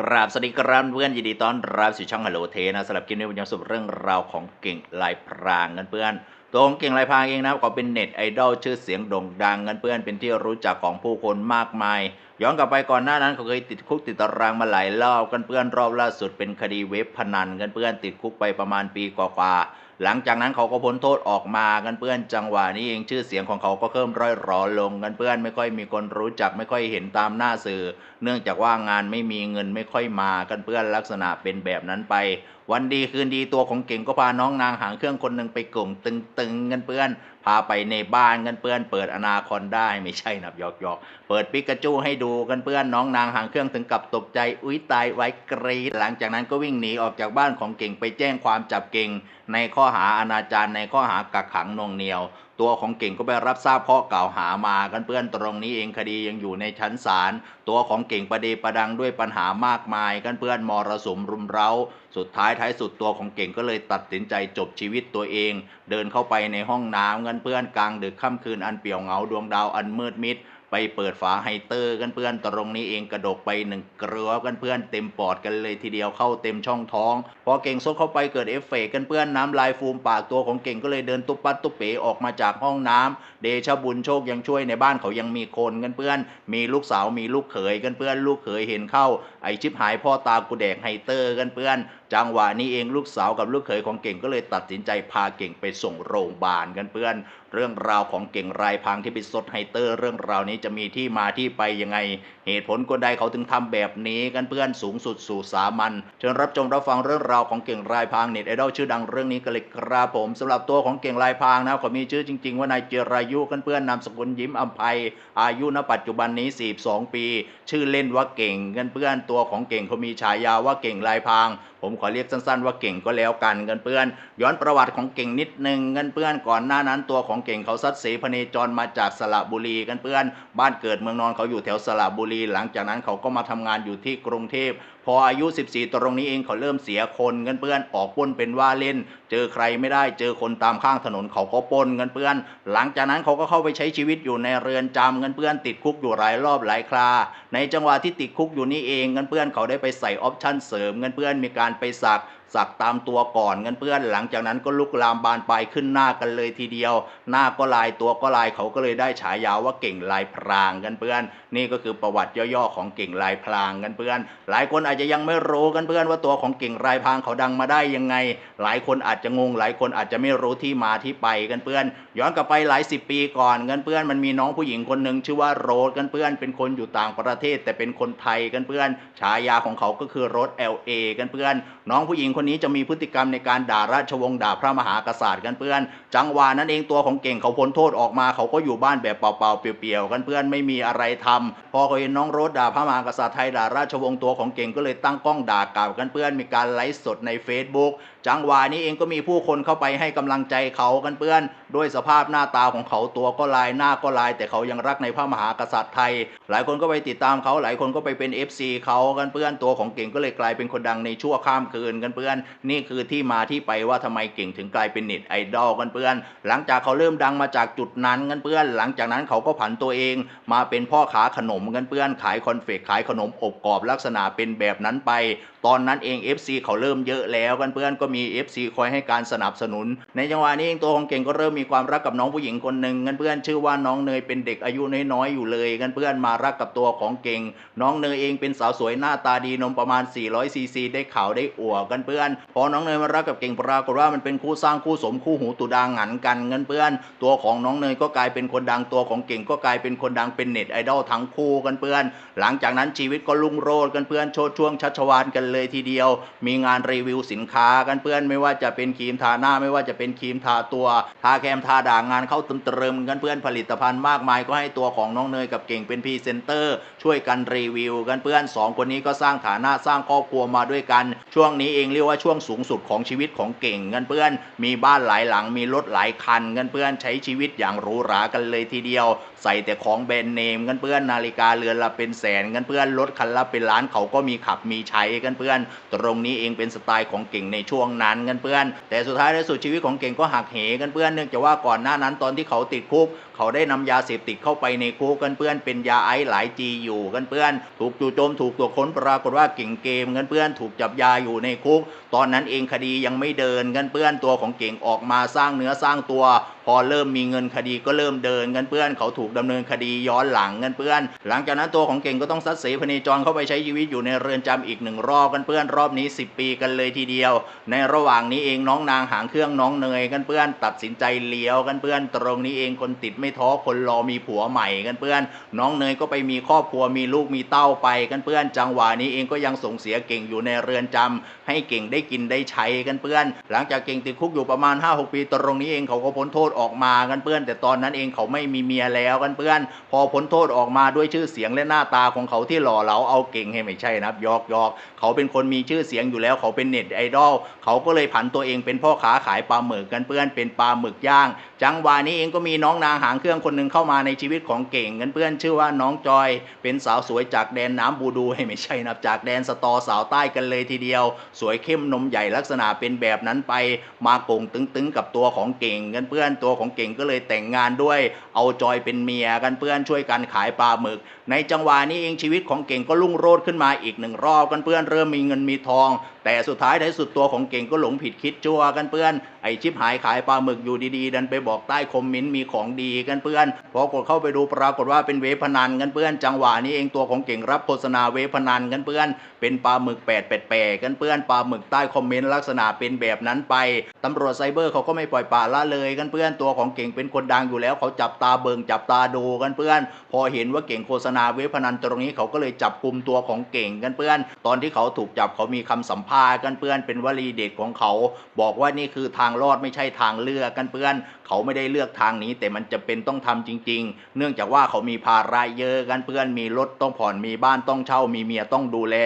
กราบสวัสดีครับเพื่อนยินดีต้อนรับสู่ช่องฮัลโหลเทนะสำหรับคลิปนี้ผมจะสรุปเรื่องราวของเก่งลายพรางกันเพื่อนตัวของเก่งลายพรางเองนะเขาเป็นเน็ตไอดอลชื่อเสียงโด่งดังกันเพื่อนเป็นที่รู้จักของผู้คนมากมาย ย้อนกลับไปก่อนหน้านั้นเขาเคยติดคุกติดตารางมาหลายรอบกันเพื่อนรอบล่าสุดเป็นคดีเว็บพนันกันเพื่อนติดคุกไปประมาณปีกว่า หลังจากนั้นเขาก็พ้นโทษออกมากันเพื่อนจังหวะนี้เองชื่อเสียงของเขาก็เพิ่มร่อยหรอลงกันเพื่อนไม่ค่อยมีคนรู้จักไม่ค่อยเห็นตามหน้าสื่อ เนื่องจากว่างานไม่มีเงินไม่ค่อยมากันเพื่อนลักษณะเป็นแบบนั้นไป วันดีคืนดีตัวของเก่งก็พาน้องนางหางเครื่องคนหนึ่งไปกลุ่มตึงๆกันเพื่อนพาไปในบ้านกันเพื่อนเปิดอนาคอนได้ไม่ใช่นับยอกยอกๆเปิดปิกาจูให้ดูกันเพื่อนน้องนางหางเครื่องถึงกับตกใจอุ้ยตายไว้กรีดหลังจากนั้นก็วิ่งหนีออกจากบ้านของเก่งไปแจ้งความจับเก่งในข้อหาอนาจารในข้อหากักขังนงเหนียว ตัวของเก่งก็ไปรับทราบข้อกล่าวหามากันเพื่อนตรงนี้เองคดียังอยู่ในชั้นศาลตัวของเก่งประเดประดังด้วยปัญหามากมายกันเพื่อนมรสุมรุมเร้า สุดท้ายท้ายสุดตัวของเก่งก็เลยตัดสินใจจบชีวิตตัวเอง เดินเข้าไปในห้องน้ำกันเพื่อนกลางดึกค่ำคืนอันเปี่ยวเหงาดวงดาวอันมืดมิด ไปเปิดฝาไฮเตอร์กันเพื่อนตรงนี้เองกระดกไปหนึ่งเกลือกันเพื่อนเต็มปอดกันเลยทีเดียวเข้าเต็มช่องท้อง พอเก่งซดเข้าไปเกิดเอฟเฟกต์กันเพื่อนน้ำลายฟูมปากตัวของเก่งก็เลยเดินตุ๊บปัดตุ๊บเป๋ออกมาจากห้องน้ำเดชบุญโชคยังช่วยในบ้านเขายังมีคนกันเพื่อน มีลูกสาวมีลูกเขยกันเพื่อนลูกเขยเห็นเข้า ไอชิบหายพ่อตากูแดกไฮเตอร์กันเพื่อน จังหวะนี้เองลูกสาวกับลูกเขยของเก่งก็เลยตัดสินใจพาเก่งไปส่งโรงพยาบาลกันเพื่อน เรื่องราวของเก่งรายพังที่ไปซดไฮเตอร์ เรื่องราวนี้จะมีที่มาที่ไปยังไง เหตุผลกลใดเขาถึงทำแบบนี้กันเพื่อนสูงสุดสู่สามัญเชิญรับชมรับฟังเรื่องราวของเก่งรายพรางเน็ตไอดอลชื่อดังเรื่องนี้กันเลยครับผมสำหรับตัวของเก่งรายพรางนะเขามีชื่อจริง ๆ ว่านายเจรายุกันเพื่อนนามสกุลยิ้มอัมภัยอายุณปัจจุบันนี้ 42 ปี ชื่อเล่นว่าเก่งกันเพื่อนตัวของเก่งเขามีฉายาว่าเก่งลายพรางผมขอเรียกสั้นๆว่าเก่งก็แล้วกันกันเพื่อน ย้อนประวัติของเก่งนิดนึงกันเพื่อนก่อนหน้านั้นตัวของเก่งเขาซัดเสพเนจรมาจากสระบุรีกันเพื่อน บ้านเกิดเมืองนอนเขาอยู่แถวสระบุรี หลังจากนั้นเขาก็มาทำงานอยู่ที่กรุงเทพพออายุ 14 ตรงนี้เองเขาเริ่มเสียคนกันเพื่อนออกป้นเป็นว่าเล่น เจอใครไม่ได้เจอคนตามข้างถนนเขาก็ป้นกันเพื่อน หลังจากนั้นเขาก็เข้าไปใช้ชีวิตอยู่ในเรือนจำกันเพื่อนติดคุกอยู่หลายรอบหลายครา ในจังหวะที่ติดคุกอยู่นี่เองกันเพื่อนเขาได้ไปใส่ออปชั่นเสริมกันเพื่อนมีการไปสัก สักตามตัวก่อนกันเพื่อน หลังจากนั้นก็ลุกลามบานปลายขึ้นหน้ากันเลยทีเดียว หน้าก็ลายตัวก็ลายเขาก็เลยได้ฉายาว่าเก่งลายพรางกันเพื่อน นี่ก็คือประวัติย่อๆของเก่งลายพรางกันเพื่อน หลายคนอาจจะยังไม่รู้กันเพื่อนว่าตัวของเก่งลายพรางเขาดังมาได้ยังไง หลายคนอาจจะงง หลายคนอาจจะไม่รู้ที่มาที่ไปกันเพื่อน ย้อนกลับไปหลายสิบปีก่อนกันเพื่อนมันมีน้องผู้หญิงคนหนึ่งชื่อว่าโรสกันเพื่อน เป็นคนอยู่ต่างประเทศแต่เป็นคนไทยกันเพื่อน ฉายาของเขาก็คือโรส LA กันเพื่อน น้องผู้หญิงคนคนนี้จะมีพฤติกรรมในการด่าราชวงศ์ด่าพระมหากษัตริย์กันเพื่อน จังหวะนั้นเองตัวของเก่งเขาพ้นโทษออกมาเขาก็อยู่บ้านแบบเปล่าๆเปลี่ยวๆกันเพื่อนไม่มีอะไรทำพอเขาเห็นน้องโรสด่าพระมหากษัตริย์ไทยด่าราชวงศ์ตัวของเก่งก็เลยตั้งกล้องด่ากล่าวกันเพื่อนมีการไลฟ์สดใน Facebook จังหวะนี้เองก็มีผู้คนเข้าไปให้กำลังใจเขากันเพื่อนด้วยสภาพหน้าตาของเขาตัวก็ลายหน้าก็ลาย แต่เขายังรักในพระมหากษัตริย์ไทย หลายคนก็ไปติดตามเขาหลายคนก็ไปเป็น FC เขากันเพื่อนตัวของเก่งก็เลยกลายเป็นคนดังในชั่วข้ามคืนกันเพื่อน นี่คือที่มาที่ไปว่าทำไมเก่งถึงกลายเป็นเน็ตไอดอลกันเพื่อน หลังจากเขาเริ่มดังมาจากจุดนั้นกันเพื่อน หลังจากนั้นเขาก็ผันตัวเอง มาเป็นพ่อค้าขนมกันเพื่อนขายคอนเฟกขายขนมอบกรอบลักษณะเป็นแบบนั้นไปตอนนั้นเอง FC เขาเริ่มเยอะแล้วกันเพื่อนก็มี FC คอยให้การสนับสนุน ในจังหวะนี้เองตัวของเก่งก็เริ่มมีความรักกับน้องผู้หญิงคนหนึ่งกันเพื่อนชื่อว่าน้องเนยเป็นเด็กอายุน้อยๆอยู่เลยกันเพื่อนมารักกับตัวของเก่ง น้องเนยเองเป็นสาวสวยหน้าตาดีนมประมาณ 400 ซีซีได้ข่าวได้อวดกันเพื่อน พอน้องเนยมารักกับเก่งปรากฏว่ามันเป็นคู่สร้างคู่สมคู่หูตุดางหันกันเงินเพื่อน ตัวของน้องเนยก็กลายเป็นคนดังตัวของเก่งก็กลายเป็นคนดังเป็นเน็ตไอดอลทั้งคู่กันเพื่อน หลังจากนั้นชีวิตก็รุ่งโรจน์กันเพื่อนโชดช่วงชัชวานกันเลยทีเดียว มีงานรีวิวสินค้ากันเพื่อนไม่ว่าจะเป็นครีมทาหน้าไม่ว่าจะเป็นครีมทาตัว ทาแคมทาด่างงานเข้าเติมๆกันเพื่อนผลิตภัณฑ์มากมายก็ให้ตัวของน้องเนยกับเก่งเป็นพรีเซนเตอร์ ช่วยกันรีวิว กันเพื่อนสองคนนี้ก็สร้างฐานะสร้างครอบครัวมาด้วยกัน ช่วงนี้เองเรียกว่าช่วงสูงสุดของชีวิตของเก่งเงินเพื่อน มีบ้านหลายหลังมีรถหลายคันเงินเพื่อนใช้ชีวิตอย่างหรูหรากันเลยทีเดียว ใส่แต่ของแบรนด์เนมเงินเพื่อนนาฬิกาเรือนละเป็นแสนเงินเพื่อนรถคันละเป็นล้านเขาก็มีขับมีใช้กันเพื่อนตรงนี้เองเป็นสไตล์ของเก่งในช่วงนั้นเงินเพื่อน แต่สุดท้ายในสุดชีวิตของเก่งก็หักเหกันเพื่อนเนื่องจากว่าก่อนหน้านั้นตอนที่เขาติดคุกเขาได้นำยาเสพติดเข้าไปในคุกกันเพื่อน เป็นยาไอซ์หลายจีอยู่กันเพื่อน ถูกจู่โจมถูกตรวจค้นปรากฏว่าเก่งเกมกันเพื่อนถูกจับยาอยู่ในคุก ตอนนั้นเองคดียังไม่เดินกันเพื่อนตัวของเก่งออกมาสร้างเนื้อสร้างตัว อเริ่มมีเงินคดีก็เริ่มเดินกันเพื่อนเขาถูกดำเนินคดีย้อนหลังกันเพื่อน หลังจากนั้นตัวของเก่งก็ต้องซัดเสพเนจรเข้าไปใช้ชีวิตอยู่ในเรือนจำอีกหนึ่งรอบกันเพื่อนรอบนี้ 10 ปีกันเลยทีเดียว ในระหว่างนี้เองน้องนางหางเครื่องน้องเนยกันเพื่อน ตัดสินใจเลี้ยวกันเพื่อน ตรงนี้เองคนติดไม่ท้อคนรอมีผัวใหม่กันเพื่อน น้องเนยก็ไปมีครอบครัวมีลูกมีเต้าไปกันเพื่อน จังหวะนี้เองก็ยังส่งเสียเก่งอยู่ในเรือนจำให้เก่งได้กินได้ใช้กันเพื่อน หลังจากเก่งติดคุกอยู่ประมาณ 5-6 ปี ตรงนี้เองเขาก็พ้นโทษออกมากันเพื่อน แต่ตอนนั้นเองเขาไม่มีเมียแล้วกันเพื่อน พอพ้นโทษออกมาด้วยชื่อเสียงและหน้าตาของเขาที่หล่อเหลาเอาเก่งให้ไม่ใช่นะยอกยอกเขาเป็นคนมีชื่อเสียงอยู่แล้วเขาเป็นเน็ตไอดอลเขาก็เลยผันตัวเองเป็นพ่อค้าขายปลาหมึกกันเพื่อนเป็นปลาหมึกย่าง จังหวะนี้เองก็มีน้องนางหางเครื่องคนหนึ่งเข้ามาในชีวิตของเก่งกันเพื่อนชื่อว่าน้องจอย เป็นสาวสวยจากแดนน้ำบูดูให้ไม่ใช่นะจากแดนสตอสาวใต้กันเลยทีเดียว สวยเข้มนมใหญ่ลักษณะเป็นแบบนั้นไป มาโกงตึงๆกับตัวของเก่งกันเพื่อนตัวของเก่งก็เลยแต่งงานด้วย เอาจอยเป็นเมียกันเพื่อนช่วยกันขายปลาหมึก ในจังหวะนี้เองชีวิตของเก่งก็รุ่งโรจน์ขึ้นมาอีกหนึ่งรอบกันเพื่อนเริ่มมีเงินมีทอง แต่สุดท้ายในสุดตัวของเก่งก็หลงผิดคิดชั่วกันเพื่อนไอชิปหายขายปลาหมึกอยู่ดีๆ ดันไปบอกใต้คอมเมนต์มีของดีกันเพื่อนพอกดเข้าไปดูปรากฏว่าเป็นเวพนันกันเพื่อน จังหวะนี้เองตัวของเก่งรับโฆษณาเวพนันกันเพื่อน เป็นปลาหมึกแปดแปดแปดกันเพื่อนปลาหมึกใต้คอมเมนต์ลักษณะเป็นแบบนั้นไปตำรวจไซเบอร์เขาก็ไม่ปล่อยปละละเลยกันเพื่อนตัวของเก่งเป็นคนดังอยู่แล้ว เขาจับตาเบิงจับตาดูกันเพื่อน พอเห็นว่าเก่งโฆษณาเว็บพนันตรงนี้เขาก็เลยจับกลุ่มตัวของเก่งกันเพื่อน ตอนที่เขาถูกจับเขามีคำสัมภาษณ์กันเพื่อน เป็นวลีเด็ดของเขา บอกว่านี่คือทางรอดไม่ใช่ทางเลือกกันเพื่อน เขาไม่ได้เลือกทางนี้ แต่มันจะเป็นต้องทำจริง ๆ เนื่องจากว่าเขามีภาระเยอะกันเพื่อน มีรถต้องผ่อนมีบ้านต้องเช่ามีเมียต้องดูแล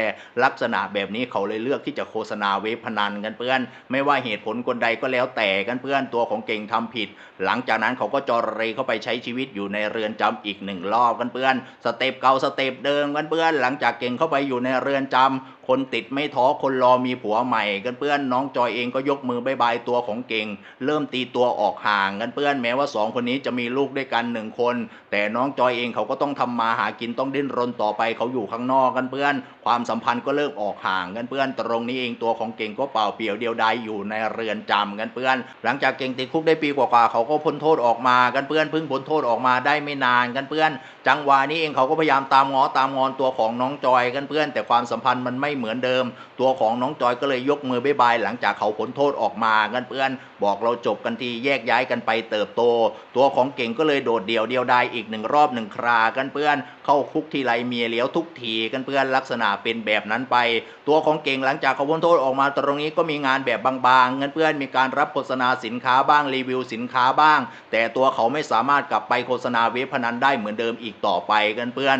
ลักษณะแบบนี้เขาเลยเลือกที่จะโฆษณาเว็บพนันกันเพื่อน ไม่ว่าเหตุผลคนใดก็แล้วแต่กันเพื่อนตัวของเก่งทำผิดหลังจากนั้นเขาก็จอเรเข้าไปใช้ชีวิตอยู่ในเรือนจำอีกหนึ่งรอบกันเพื่อน สเต็ปเก่าสเต็ปเดิมกันเพื่อน หลังจากเก่งเข้าไปอยู่ในเรือนจำ คนติดไม่ท้อคนรอมีผัวใหม่กันเพื่อนน้องจอยเองก็ยกมือบายบายตัวของเก่ง เริ่มตีตัวออกห่างกันเพื่อนแม้ว่าสองคนนี้จะมีลูกด้วยกันหนึ่งคน แต่น้องจอยเองเขาก็ต้องทำมาหากินต้องดิ้นรนต่อไปเขาอยู่ข้างนอกกันเพื่อน ความสัมพันธ์ก็เริ่มออกห่างกันเพื่อน ตรงนี้เองตัวของเก่งก็เปล่าเปลี่ยวเดียวดายอยู่ในเรือนจำกันเพื่อน หลังจากเก่งติดคุกได้ปีกว่าๆเขาก็พ้นโทษออกมากันเพื่อนเพิ่งพ้นโทษออกมาได้ไม่นานกันเพื่อน จังหวะนี้เองเขาก็พยายามตามง้อตามงอนตัวของน้องจอยกันเพื่อน แต่ความสัมพันธ์มันไม่เหมือนเดิม ตัวของน้องจอยก็เลยยกมือบายบายหลังจากเขาพ้นโทษออกมากันเพื่อน บอกเราจบกันทีแยกย้ายกันไปเติบโต ตัวของเก่งก็เลยโดดเดี่ยวเดียวดายอีกหนึ่งรอบหนึ่งครากันเพื่อน เข้าคุกทีไรเมียเลี้ยวทุกทีกันเพื่อนลักษณะเป็นแบบนั้นไป ตัวของเก่งหลังจากเขาพ้นโทษออกมาตรงนี้ก็มีงานแบบบางๆเงินเพื่อนมีการรับโฆษณาสินค้าบ้างรีวิวสินค้าบ้าง แต่ตัวเขาไม่สามารถกลับไปโฆษณาเว็บพนันได้เหมือนเดิมอีกต่อไปกันเพื่อน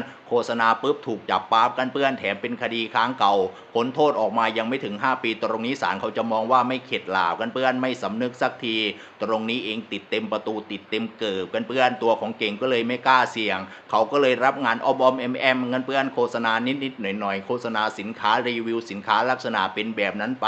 ษณาปุ๊บถูกจับปั๊บกันเพื่อนแถมเป็นคดีค้างเก่าผลโทษออกมายังไม่ถึง 5 ปี ตรงนี้ศาลเขาจะมองว่าไม่เข็ดหลาบกันเพื่อนไม่สำนึกสักที ตรงนี้เองติดเต็มประตูติดเต็มเกิบกันเพื่อนตัวของเก่งก็เลยไม่กล้าเสี่ยง เขาก็เลยรับงานออมอมแอมแอมเงินเพื่อนโฆษณานิดๆหน่อยๆโฆษณาสินค้ารีวิวสินค้าลักษณะเป็นแบบนั้นไป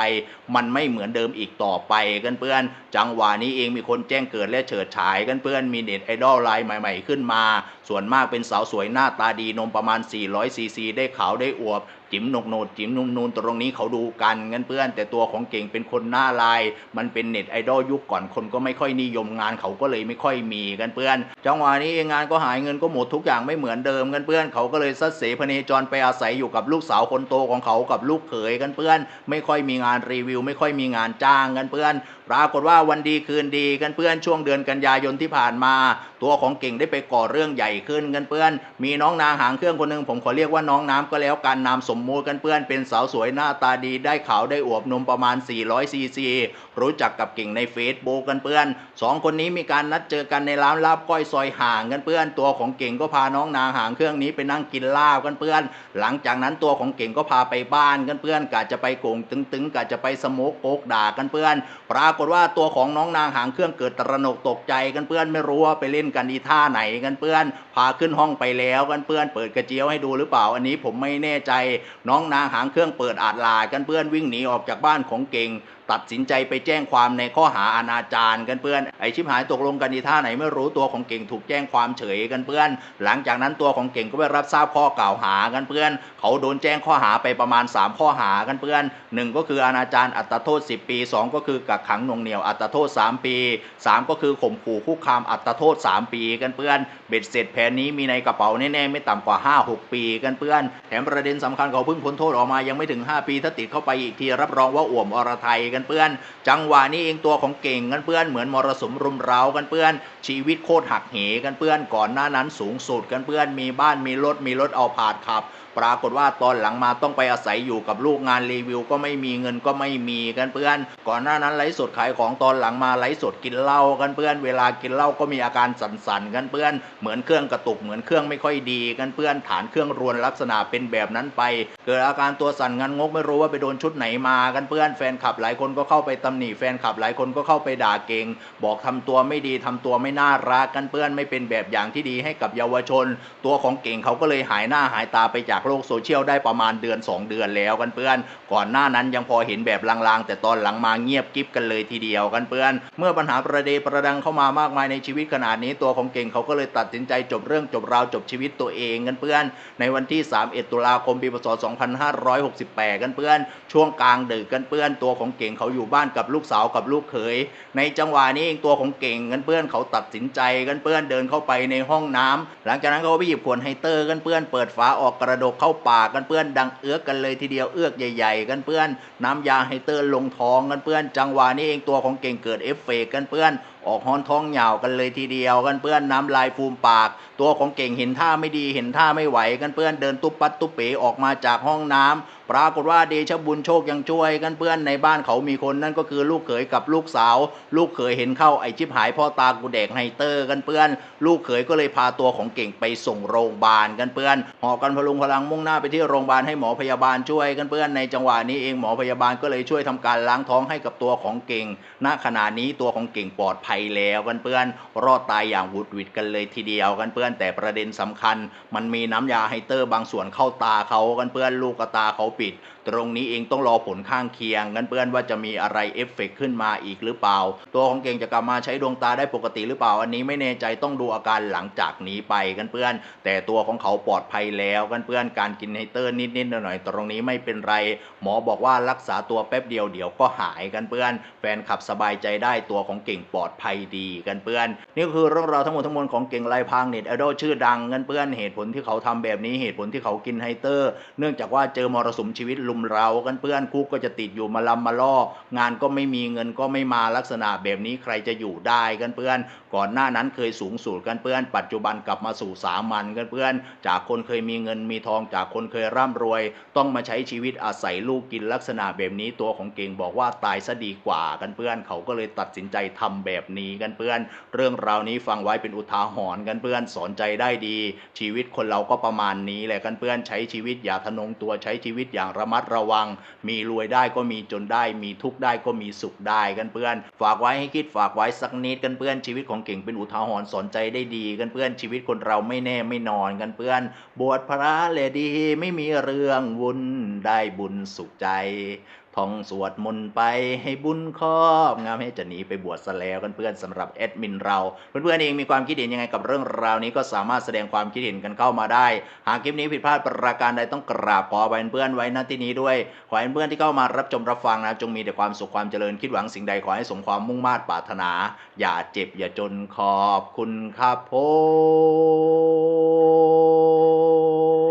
มันไม่เหมือนเดิมอีกต่อไปกันเพื่อน จังหวะนี้เองมีคนแจ้งเกิดและเฉิดฉายกันเพื่อนมีเน็ตไอดอลไลน์ใหม่ ๆขึ้นมา ส่วนมากเป็นสาวสวยหน้าตาดีนมประมาณ 400ซีซีได้ขาวได้อวบ จิ๋มหนกโหนดจิ๋มนุ่มนูนตรงนี้เขาดูกันเงินเพื่อน แต่ตัวของเก่งเป็นคนหน้าลาย มันเป็นเน็ตไอดอลยุคก่อนคนก็ไม่ค่อยนิยมงานเขาก็เลยไม่ค่อยมีกันเพื่อน จังหวะนี้เองงานก็หายเงินก็หมดทุกอย่างไม่เหมือนเดิมกันเพื่อนเขาก็เลยซัดเสพเนจรไปอาศัยอยู่กับลูกสาวคนโตของเขากับลูกเขยกันเพื่อน ไม่ค่อยมีงานรีวิว ไม่ค่อยมีงานจ้างกันเพื่อน ปรากฏว่าวันดีคืนดีกันเพื่อนช่วงเดือนกันยายนที่ผ่านมา ตัวของเก่งได้ไปก่อเรื่องใหญ่ขึ้นกันเพื่อน มีน้องนางหางเครื่องคนหนึ่งผมขอเรียกว่าน้องน้ำก็แล้วการนามสมมมุติกันเพื่อนเป็นสาวสวยหน้าตาดีได้ขาวได้อวบนมประมาณ 400ซีซีรู้จักกับเก่งในเฟซบุ๊กกันเพื่อนสองคนนี้มีการนัดเจอกันในร้านลาบก้อยซอยห่างกันเพื่อน ตัวของเก่งก็พาน้องนางหางเครื่องนี้ไปนั่งกินลาบกันเพื่อน หลังจากนั้นตัวของเก่งก็พาไปบ้านกันเพื่อนกะจะไปโกงตึงๆกะจะไปสโมกโกกด่ากันเพื่อนปรากากฏว่าตัวของน้องนางหางเครื่องเกิดตระหนกตกใจกันเพื่อนไม่รู้ว่าไปเล่นกันอีท่าไหนกันเพื่อนพาขึ้นห้องไปแล้วกันเพื่อนเปิดกระเจียวให้ดูหรือเปล่า อันนี้ผมไม่แน่ใจ น้องนางหางเครื่องเปิดอาดลากันเพื่อนวิ่งหนีออกจากบ้านของเก่ง ตัดสินใจไปแจ้งความในข้อหาอนาจารกันเพื่อนไอชิบหายตกลงกันอีท่าไหนไม่รู้ตัวของเก่งถูกแจ้งความเฉยกันเพื่อน หลังจากนั้นตัวของเก่งก็ไปรับทราบข้อกล่าวหากันเพื่อน เขาโดนแจ้งข้อหาไปประมาณ 3 ข้อหากันเพื่อนหนึ่งก็คืออนาจารอัตราโทษ 10 ปี 2 ก็คือกักขังหน่วงเหนียวอัตราโทษ 3 ปี 3 ก็คือข่มขู่คุกคามอัตราโทษ 3 ปีกันเพื่อนเบ็ดเสร็จแผนนี้มีในกระเป๋าแน่ๆไม่ต่ำกว่า 5-6 ปีกันเพื่อน แถมประเด็นสำคัญเขาเพิ่งพ้นโทษออกมายังไม่ถึง 5 ปีถ้าติดเข้าไปอีกทีรับรองว่าอ่วมอรไทยกันเพื่อน จังหวะนี้เองตัวของเก่งกันเพื่อนเหมือนมรสุมรุมเร้ากันเพื่อน ชีวิตโคตรหักเหกันเพื่อนก่อนหน้านั้นสูงสุดกันเพื่อนมีบ้านมีรถมีรถเอาผาดขับ ปรากฏว่าตอนหลังมาต้องไปอาศัยอยู่กับลูกงานรีวิว ก็ไม่มีเงินก็ไม่มีกันเพื่อน ก่อนหน้านั้นไลฟ์สดขายของตอนหลังมาไลฟ์สดกินเหล้ากันเพื่อน เวลากินเหล้าก็มีอาการสั่นๆกันเพื่อน เหมือนเครื่องกระตุกเหมือนเครื่องไม่ค่อยดีกันเพื่อนฐานเครื่องรวนลักษณะเป็นแบบนั้นไป เกิดอาการตัวสั่นงันงกไม่รู้ว่าไปโดนชุดไหนมากันเพื่อนแฟนคลับหลายคนก็เข้าไปตำหนิแฟนคลับหลายคนก็เข้าไปด่าเก่งบอกทำตัวไม่ดีทำตัวไม่น่ารักกันเพื่อนไม่เป็นแบบอย่างที่ดีให้กับเยาวชน ตัวของเก่งเขาก็เลยหายหน้าหายตาไปจากโลกโซเชียลได้ประมาณเดือน 2 เดือนแล้วกันเพื่อน ก่อนหน้านั้นยังพอเห็นแบบลางๆ แต่ตอนหลังมาเงียบกิ๊บกันเลยทีเดียวกันเพื่อน เมื่อปัญหาประเดประดังเข้ามามากมายในชีวิตขนาดนี้ตัวของเก่งเขาก็เลยตัดสินใจจบเรื่องจบราวจบชีวิตตัวเองกันเพื่อน ในวันที่ 31 ตุลาคมปีพศ 2568 กันเพื่อน ช่วงกลางดึกกันเพื่อน ตัวของเก่งเขาอยู่บ้านกับลูกสาวกับลูกเขย ในจังหวะนี้เองตัวของเก่งกันเพื่อนเขาตัดสินใจกันเพื่อนเดินเข้าไปในห้องน้ำหลังจากนั้นเขาไปหยิบขวดไฮเตอร์กันเพื่อนเปิดฝาออกกระดกเข้าปากกันเพื่อนดังเอื้อกกันเลยทีเดียวเอื้อกใหญ่ ๆ กันเพื่อน น้ำยาไฮเตอร์ลงท้องกันเพื่อน จังหวะนี้เองตัวของเก่งเกิดเอฟเฟกต์กันเพื่อน ออกฮอนท้องเหยาวกันเลยทีเดียวกันเพื่อนน้ำลายฟูมปาก ตัวของเก่งเห็นท่าไม่ดีเห็นท่าไม่ไหวกันเพื่อนเดินตุ๊บปัดตุ๊บเป๋ออกมาจากห้องน้ำปรากฏว่าเดชบุญโชคยังช่วยกันเพื่อนในบ้านเขามีคนนั่นก็คือลูกเขยกับลูกสาว ลูกเขยเห็นเข้าไอชิบหายพ่อตากูแดกไฮเตอร์กันเพื่อน ลูกเขยก็เลยพาตัวของเก่งไปส่งโรงพยาบาลกันเพื่อนหอกันพลุงพลังมุ่งหน้าไปที่โรงพยาบาลให้หมอพยาบาลช่วยกันเพื่อนในจังหวะนี้เองหมอพยาบาลก็เลยช่วยทำการล้างท้องให้กับตัวของเก่ง ณ ขณะนี้ตัวของเก่งปลอดภัยแล้วกันเพื่อนรอดตายอย่างหวุดหวิดกันเลยทีเดียวกันเพื่อนแต่ประเด็นสำคัญ มันมีน้ำยาไฮเตอร์บางส่วนเข้าตาเขากันเพื่อนลูกตาเขาปิด ตรงนี้เองต้องรอผลข้างเคียงกันเพื่อนว่าจะมีอะไรเอฟเฟกต์ขึ้นมาอีกหรือเปล่า ตัวของเก่งจะกลับมาใช้ดวงตาได้ปกติหรือเปล่า อันนี้ไม่แน่ใจต้องดูอาการหลังจากนี้ไปกันเพื่อน แต่ตัวของเขาปลอดภัยแล้วกันเพื่อนการกินไฮเตอร์นิดๆหน่อยๆตรงนี้ไม่เป็นไร หมอบอกว่ารักษาตัวแป๊บเดียวเดี๋ยวก็หายกันเพื่อน แฟนขับสบายใจได้ตัวของเก่งปลอดภัยดีกันเพื่อน นี่ก็คือเรื่องราวทั้งหมดทั้งมวลของเก่งลายพางเน็ตไอดอลชื่อดังกันเพื่อนเหตุผลที่เขาทำแบบนี้เหตุผลที่เขากินไฮเตอร์ เนื่องจากว่าเจอมรสุมชีวิตลุมเรากันเพื่อนคุกก็จะติดอยู่มาลำมาล่องานก็ไม่มีเงินก็ไม่มาลักษณะแบบนี้ใครจะอยู่ได้กันเพื่อน ก่อนหน้านั้นเคยสูงสุดกันเพื่อน ปัจจุบันกลับมาสู่สามัญกันเพื่อน จากคนเคยมีเงินมีทองจากคนเคยร่ำรวย ต้องมาใช้ชีวิตอาศัยลูกกินลักษณะแบบนี้ตัวของเก่งบอกว่าตายซะดีกว่ากันเพื่อน เขาก็เลยตัดสินใจทำแบบนีกันเพื่อน เรื่องราวนี้ฟังไว้เป็นอุทาหรณ์กันเพื่อนสอนใจได้ดี ชีวิตคนเราก็ประมาณนี้แหละกันเพื่อนใช้ชีวิตอย่าทะนงตัวใช้ชีวิตอย่างระมัดระวัง มีรวยได้ก็มีจนได้ มีทุกข์ได้ก็มีสุขได้กันเพื่อน ฝากไว้ให้คิดฝากไว้สักนิดกันเพื่อนชีวิตของเก่งเป็นอุทาหรณ์สอนใจได้ดีกันเพื่อนชีวิตคนเราไม่แน่ไม่นอนกันเพื่อน บวชพระเลดีไม่มีเรื่องวุ่นได้บุญสุขใจ ท่องสวดมนต์ไปให้บุญครอบงามให้จะหนีไปบวชซะแล้วกันเพื่อนสำหรับแอดมินเรา เพื่อนๆเองมีความคิดเห็นยังไงกับเรื่องราวนี้ก็สามารถแสดงความคิดเห็นกันเข้ามาได้ หากคลิปนี้ผิดพลาดประการใดต้องกราบขออภัยเพื่อนไว้ณที่นี้ด้วย ขอให้เพื่อนที่เข้ามารับชมรับฟังนะจงมีแต่ความสุขความเจริญคิดหวังสิ่งใดขอให้สมความมุ่งมา่ปรารถนา อย่าเจ็บอย่าจนขอบคุณครับผม